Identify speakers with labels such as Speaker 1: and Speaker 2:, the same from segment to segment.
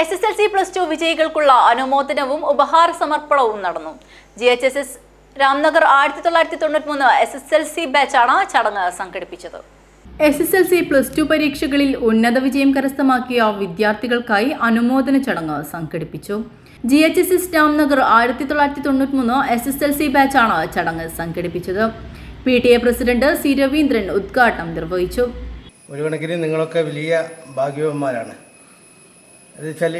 Speaker 1: S S L C plus two വിജയികൾക്കുള്ള അനുമോദനവും ഉപഹാര സമർപ്പണവും നടന്നു. G H S S Ramnagar ആയിരത്തി തൊള്ളായിരത്തി തൊണ്ണൂറ്റി മൂന്ന് എസ് എസ് എൽ സി ബാച്ചാണ് ചടങ്ങ് സംഘടിപ്പിച്ചത്. S S L C plus two പരീക്ഷകളിൽ ഉന്നത വിജയം കരസ്ഥമാക്കിയ വിദ്യാർത്ഥികൾക്കായി അനുമോദന ചടങ്ങ് സംഘടിപ്പിച്ചു. G H S S Ramnagar ആയിരത്തി തൊള്ളായിരത്തി തൊണ്ണൂറ്റി മൂന്ന് എസ് എസ് എൽ സി ബാച്ചാണ് ചടങ്ങ് സംഘടിപ്പിച്ചത്. P T A president C Raveendran ഉദ്ഘാടനം നിർവഹിച്ചു.
Speaker 2: ഒരു കണക്കിന് നിങ്ങളൊക്കെ വലിയ ഭാഗ്യവന്മാരാണ്. എന്ന് വെച്ചാൽ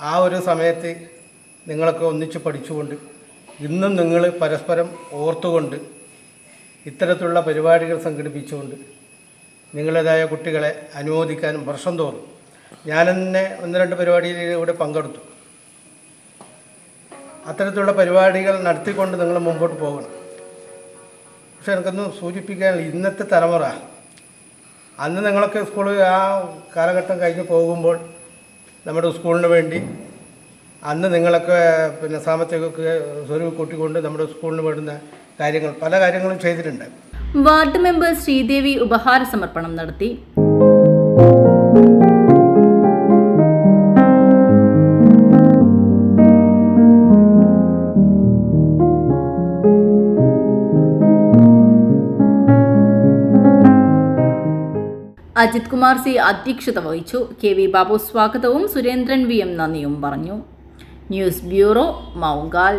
Speaker 2: ആ ഒരു സമയത്ത് നിങ്ങളൊക്കെ ഒന്നിച്ച് പഠിച്ചുകൊണ്ട് ഇന്നും നിങ്ങൾ പരസ്പരം ഓർത്തുകൊണ്ട് ഇത്തരത്തിലുള്ള പരിപാടികൾ സംഘടിപ്പിച്ചുകൊണ്ട് നിങ്ങളുടേതായ കുട്ടികളെ അനുമോദിക്കാനും വർഷം തോറും ഞാൻ തന്നെ ഒന്ന് രണ്ട് പരിപാടിയിൽ ഇവിടെ പങ്കെടുത്തു. അത്തരത്തിലുള്ള പരിപാടികൾ നടത്തിക്കൊണ്ട് നിങ്ങൾ മുമ്പോട്ട് പോകണം. പക്ഷെ എനിക്കൊന്ന് സൂചിപ്പിക്കാൻ ഇന്നത്തെ തലമുറ അന്ന് നിങ്ങളൊക്കെ സ്കൂൾ ആ കാലഘട്ടം കഴിഞ്ഞ് പോകുമ്പോൾ നമ്മുടെ സ്കൂളിന് വേണ്ടി. അന്ന് നിങ്ങളൊക്കെ പിന്നെ സാമ്പത്തികമൊക്കെ സ്വരൂപ് കൂട്ടിക്കൊണ്ട് നമ്മുടെ സ്കൂളിന് വേണ്ടുന്ന കാര്യങ്ങൾ പല കാര്യങ്ങളും ചെയ്തിട്ടുണ്ട്.
Speaker 1: വാർഡ് മെമ്പർ ശ്രീദേവി ഉപഹാര സമർപ്പണം നടത്തി. അജിത് കുമാർ സി അധ്യക്ഷത വഹിച്ചു. കെ വി ബാബു സ്വാഗതവും. സുരേന്ദ്രൻ വി എം നന്ദിയും പറഞ്ഞു. News bureau മൗങ്കാൽ